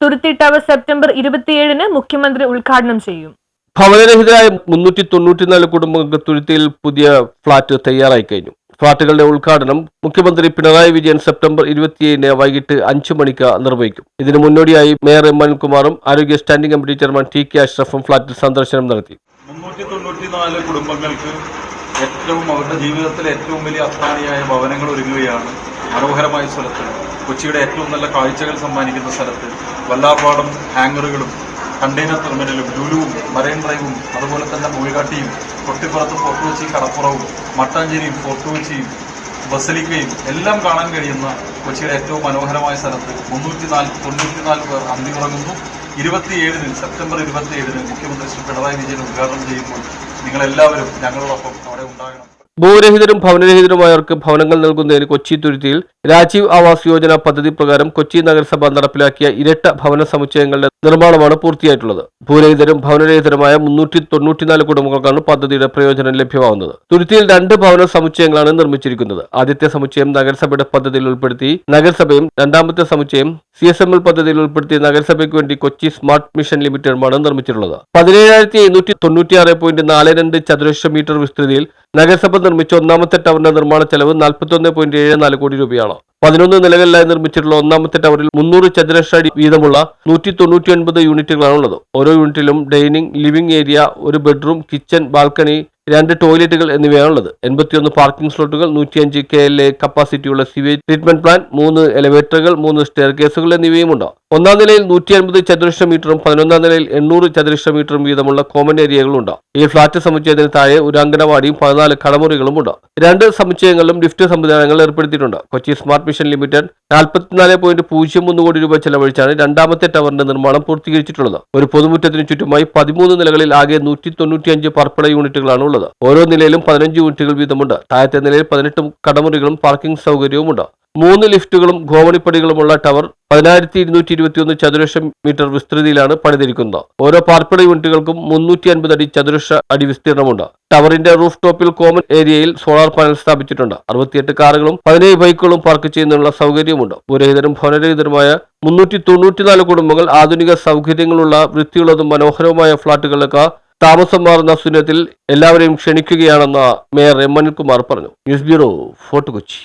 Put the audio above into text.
തുരുത്തി tower September ഇരുപത്തിയേഴിന് മുഖ്യമന്ത്രി ഉദ്ഘാടനം ചെയ്യും. ഭവനരഹിതരായ മുന്നൂറ്റി തൊണ്ണൂറ്റിനാല് കുടുംബങ്ങൾക്ക് തുരുത്തിയിൽ പുതിയ ഫ്ളാറ്റ് തയ്യാറായി കഴിഞ്ഞു. ഫ്ളാറ്റുകളുടെ ഉദ്ഘാടനം മുഖ്യമന്ത്രി പിണറായി വിജയൻ സെപ്റ്റംബർ ഇരുപത്തിയേഴിന് വൈകിട്ട് അഞ്ചു മണിക്ക് നിർവഹിക്കും. ഇതിനു മുന്നോടിയായി മേയർ എം അനിൽകുമാറും ആരോഗ്യ standing committee chairman T K അഷ്റഫും ഫ്ളാറ്റിൽ സന്ദർശനം നടത്തി. മുന്നൂറ്റി തൊണ്ണൂറ്റിനാല് കുടുംബങ്ങൾക്ക് ഏറ്റവും അവരുടെ ജീവിതത്തിലെ ഏറ്റവും വലിയ അത്താണിയായ ഭവനങ്ങൾ ഒരുങ്ങുകയാണ് മനോഹരമായ സ്ഥലത്ത് കൊച്ചിയുടെ ഏറ്റവും നല്ല കാഴ്ചകൾ സമ്മാനിക്കുന്ന സ്ഥലത്ത് വല്ലാർപാടും ഹാങ്ങറുകളും കണ്ടെയ്നർ ടെർമിനലും ലുലുവും മറൈൻ ഡ്രൈവും അതുപോലെ തന്നെ മുഴുകാട്ടിയും കൊട്ടിപ്പുറത്തും ഫോർട്ട് കൊച്ചി കടപ്പുറവും മട്ടാഞ്ചേരിയും ഫോർട്ട് കൊച്ചിയും ബസലിക്കയും എല്ലാം കാണാൻ കഴിയുന്ന കൊച്ചിയുടെ ഏറ്റവും മനോഹരമായ സ്ഥലത്ത് മുന്നൂറ്റി നാല് തൊണ്ണൂറ്റിനാല് പേർ അന്തിമുറങ്ങുന്നു ഇരുപത്തിയേഴിന് സെപ്റ്റംബർ ഇരുപത്തിയേഴിന് മുഖ്യമന്ത്രി ശ്രീ പിണറായി വിജയൻ ഉദ്ഘാടനം ചെയ്യുമ്പോൾ നിങ്ങളെല്ലാവരും ഞങ്ങളോടൊപ്പം അവിടെ ഉണ്ടാകണം. ഭൂരഹിതരും ഭവനരഹിതരുമായവർക്ക് ഭവനങ്ങൾ നൽകുന്നതിന് കൊച്ചി തുരുത്തിയിൽ രാജീവ് ആവാസ് യോജന പദ്ധതി പ്രകാരം കൊച്ചി നഗരസഭ നടപ്പിലാക്കിയ ഇരട്ട ഭവന സമുച്ചയങ്ങളുടെ നിർമ്മാണമാണ് പൂർത്തിയായിട്ടുള്ളത്. ഭൂരഹിതരും ഭവനരഹിതരുമായ മുന്നൂറ്റി തൊണ്ണൂറ്റിനാല് കുടുംബങ്ങൾക്കാണ് പദ്ധതിയുടെ പ്രയോജനം ലഭ്യമാവുന്നത്. തുരുത്തിയിൽ രണ്ട് ഭവന സമുച്ചയങ്ങളാണ് നിർമ്മിച്ചിരിക്കുന്നത്. ആദ്യത്തെ സമുച്ചയം നഗരസഭയുടെ പദ്ധതിയിൽ ഉൾപ്പെടുത്തി നഗരസഭയും രണ്ടാമത്തെ സമുച്ചയം സി എസ് എം എൽ പദ്ധതിയിൽ ഉൾപ്പെടുത്തി നഗരസഭയ്ക്ക് വേണ്ടി കൊച്ചി സ്മാർട്ട് മിഷൻ ലിമിറ്റഡുമാണ് നിർമ്മിച്ചിട്ടുള്ളത്. പതിനേഴായിരത്തി എഴുന്നൂറ്റി തൊണ്ണൂറ്റിയാറ് പോയിന്റ് നാല് രണ്ട് ചതുരശ്ര മീറ്റർ വിസ്തൃതിയിൽ നഗരസഭ നിർമ്മിച്ച ഒന്നാമത്തെ ടവറിന്റെ നിർമ്മാണ ചെലവ് നാൽപ്പത്തൊന്ന് പോയിന്റ് ഏഴ് നാല് കോടി രൂപയാണ്. പതിനൊന്ന് നിലകളിലായി നിർമ്മിച്ചിട്ടുള്ള ഒന്നാമത്തെ ടവറിൽ മുന്നൂറ് ചതുരശ്ര അടി വീതമുള്ള നൂറ്റി തൊണ്ണൂറ്റി ഒൻപത് യൂണിറ്റുകളാണ് ഉള്ളത് ഓരോ യൂണിറ്റിലും ഡൈനിങ് ലിവിംഗ് ഏരിയ ഒരു ബെഡ്റൂം കിച്ചൺ ബാൽക്കണി രണ്ട് ടോയ്ലറ്റുകൾ എന്നിവയാണുള്ളത്. എൺപത്തിയൊന്ന് പാർക്കിംഗ് സ്ലോട്ടുകൾ നൂറ്റിയഞ്ച് കെ എൽ എ കപ്പാസിറ്റിയുള്ള സിവേജ് ട്രീറ്റ്മെന്റ് പ്ലാന്റ് മൂന്ന് എലവേറ്ററുകൾ മൂന്ന് സ്റ്റെയർ കേസുകൾ എന്നിവയുമുണ്ട്. ഒന്നാം നിലയിൽ നൂറ്റി അൻപത് ചതുരശ്ര മീറ്ററും പതിനൊന്നാം നിലയിൽ എണ്ണൂറ് ചതുരശ്ര മീറ്ററും വീതമുള്ള കോമൺ ഏരിയകളുണ്ട്. ഈ ഫ്ളാറ്റ് സമുച്ചയത്തിന് താഴെ ഒരു അംഗനവാടിയും പതിനാല് കടമുറികളും ഉണ്ട് രണ്ട് സമുച്ചയങ്ങളിലും ലിഫ്റ്റ് സംവിധാനങ്ങൾ ഏർപ്പെടുത്തിയിട്ടുണ്ട്. കൊച്ചി സ്മാർട്ട് മിഷൻ ലിമിറ്റഡ് നാൽപ്പത്തിനാല് പോയിന്റ് പൂജ്യം ഒന്ന് കോടി രൂപ ചെലവഴിച്ചാണ് രണ്ടാമത്തെ ടവറിന്റെ നിർമ്മാണം പൂർത്തീകരിച്ചിട്ടുള്ളത്. ഒരു പൊതുമുറ്റത്തിന് ചുറ്റുമായി പതിമൂന്ന് നിലകളിൽ ആകെ നൂറ്റി തൊണ്ണൂറ്റിയഞ്ച് പാർപ്പിട യൂണിറ്റുകളാണ് ഉള്ളത്. ഓരോ നിലയിലും പതിനഞ്ച് യൂണിറ്റുകൾ വീതമുണ്ട്. താഴത്തെ നിലയിൽ പതിനെട്ട് കടമുറികളും പാർക്കിംഗ് സൗകര്യവുമുണ്ട്. മൂന്ന് ലിഫ്റ്റുകളും ഗോവണിപ്പടികളുമുള്ള ടവർ പതിനായിരത്തി ഇരുന്നൂറ്റി ഇരുപത്തിയൊന്ന് ചതുരശ്ര മീറ്റർ വിസ്തൃതിയിലാണ് പണിതിരിക്കുന്നത്. ഓരോ പാർപ്പിട യൂണിറ്റുകൾക്കും മുന്നൂറ്റി അൻപത് അടി ചതുരശ്ര അടി വിസ്തീർണമുണ്ട്. ടവറിന്റെ റൂഫ് ടോപ്പിൽ കോമൺ ഏരിയയിൽ സോളാർ പാനൽ സ്ഥാപിച്ചിട്ടുണ്ട്. അറുപത്തിയെട്ട് കാറുകളും പതിനേഴ് ബൈക്കുകളും പാർക്ക് ചെയ്യുന്നതിനുള്ള സൗകര്യമുണ്ട് ഭൂരഹിതരും ഭവനരഹിതരുമായ മുന്നൂറ്റി തൊണ്ണൂറ്റിനാല് കുടുംബങ്ങൾ ആധുനിക സൗകര്യങ്ങളുള്ള വൃത്തിയുള്ളതും മനോഹരവുമായ ഫ്ളാറ്റുകളിലേക്ക് താമസം മാറുന്ന സുനത്തിൽ എല്ലാവരെയും ക്ഷണിക്കുകയാണെന്ന് മേയർ എം അനിൽകുമാർ പറഞ്ഞു. News bureau Fort Kochi.